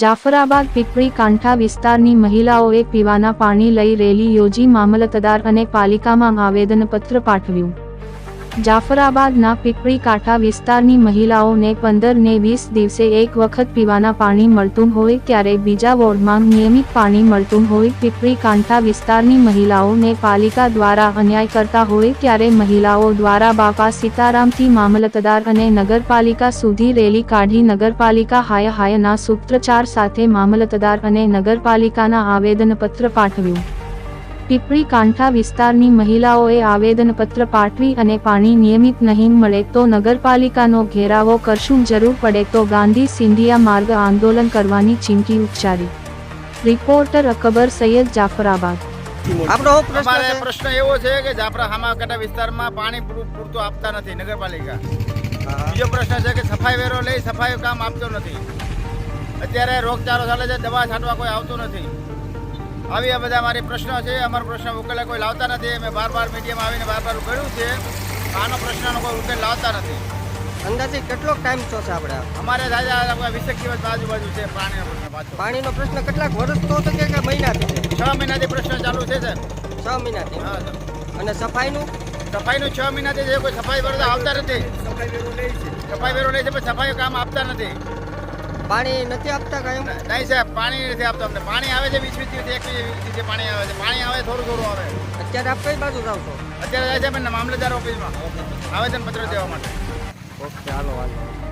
જાફરાબાદ પીપળી કાંઠા વિસ્તારની મહિલાઓએ પીવાના પાણી લઈ રેલી યોજી મામલતદાર અને પાલિકામાં આવેદનપત્ર પાઠવ્યું. જાફરાબાદના પીપળી કાંઠા વિસ્તારની મહિલાઓને પંદર ને વીસ દિવસે એક વખત પીવાના પાણી મળતું હોય ત્યારે બીજા વોર્ડમાં નિયમિત પાણી મળતું હોય પીપળી કાંઠા વિસ્તારની મહિલાઓને પાલિકા દ્વારા અન્યાય કરતા હોય ત્યારે મહિલાઓ દ્વારા બાપા સીતારામથી મામલતદાર અને નગરપાલિકા સુધી રેલી કાઢી નગરપાલિકા હાય હાયના સૂત્રચાર સાથે મામલતદાર અને નગરપાલિકાના આવેદનપત્ર પાઠવ્યું. પીપળી કાંઠા વિસ્તારની મહિલાઓએ આવેદનપત્ર પાઠવી અને પાણી નિયમિત નહીં મળે તો નગરપાલિકાનો ઘેરાવો કરશું. જરૂર પડે તો ગાંધી સિંધિયા માર્ગ આંદોલન કરવાની ચીમકી ઉચ્ચારી. રિપોર્ટર અકબર સૈયદ જાફરાબાદ. આપણો પ્રશ્ન પ્રશ્ન એવો છે કે જાફરા હામાકાંઠા વિસ્તારમાં પાણી પૂરું પૂરતું આપતા નથી નગરપાલિકા. બીજો પ્રશ્ન છે કે સફાઈ વેરો લઈ સફાઈ કામ આપતો નથી. અત્યારે રોગચાળો ચાલે છે દવા છાંટવા કોઈ આવતું નથી. આવી આ બધા મારી પ્રશ્નો છે અમારો પ્રશ્ન ઉકેલા કોઈ લાવતા નથી. અમે બાર બાર મીડિયામાં આવીને બાર બાર ઉકેલ્યું છે. આનો પ્રશ્નનો કોઈ ઉકેલ લાવતા નથી. અંદાજે કેટલો ટાઈમ થયો છે આપણે? અમારે દાદા વીસેક દિવસ આજુબાજુ છે પાણીનો પ્રશ્ન પાણીનો પ્રશ્ન કેટલાક વર્ષ તો છે કે મહિનાથી છે? છ મહિનાથી પ્રશ્ન ચાલુ છે સર છ મહિનાથી? હા સર અને સફાઈનું? સફાઈનું છ મહિનાથી છે કોઈ સફાઈ વેરો આવતા નથી. સફાઈ વેરો લે છે. પણ સફાઈ કામ આપતા નથી. પાણી નથી આપતા કાયમ? નહીં સાહેબ પાણી નથી આપતો અમને. પાણી આવે છે વીસ વીસ દિવસ એક વીસ દિવસે પાણી આવે છે. પાણી આવે થોડું થોડું આવે. અત્યારે આપ કઈ બાજુ જાવ છો? અત્યારે જાય છે મામલતદાર ઓફિસમાં. આવેદન પત્ર દેવા માટે. Okay hello hello.